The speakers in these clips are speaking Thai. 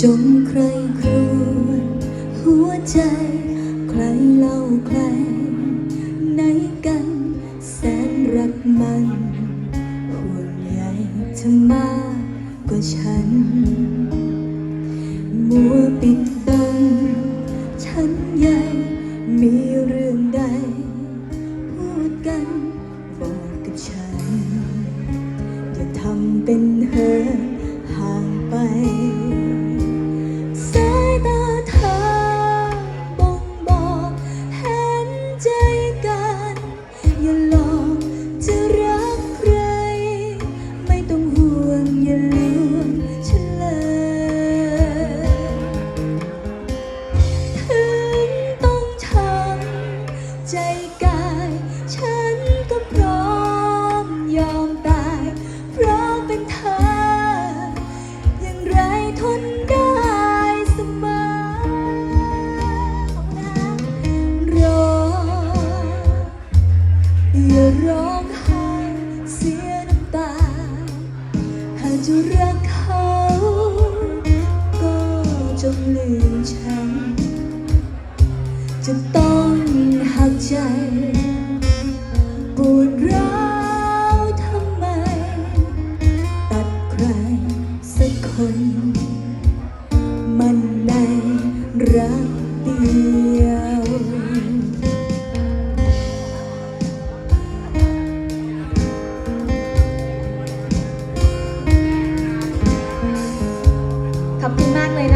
จงใครครวญหัวใจ ใครเล่าใครไหนกัน แสนรักมันห่วงใยเธอมากกว่าฉัน มัวปิดบังฉันใหญ่มีเรื่องใด พูดกันบอกกับฉัน อย่าทำเป็นเธอห่างไป จะรักเขา ก็จงลืมฉัน จะต้องหักใจปวดร้าวทำไม ตัดใครสักคน มันในรัก ขอบคุณมากเลย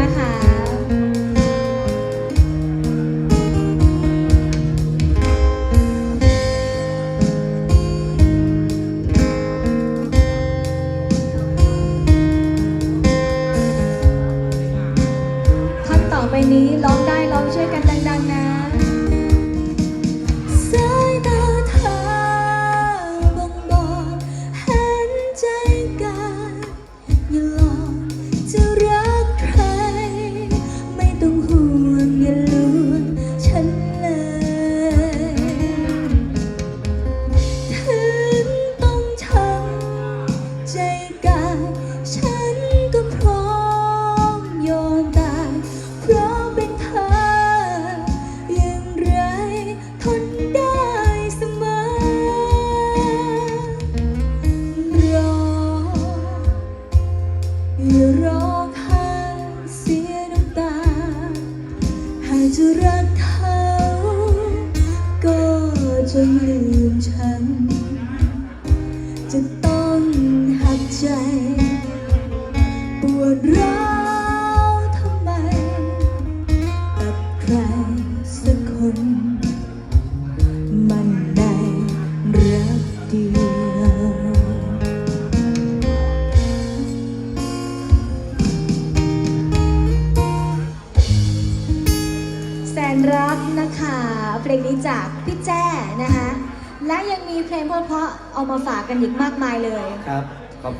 นะ รักเขา ก็จงลืมฉัน จะต้องหักใจ ปวดร้าว ลงนี้จากพี่แจ้นะคะ และยังมีเพลงเพราะๆเอามาฝากกันอีกมากมายเลย ครับ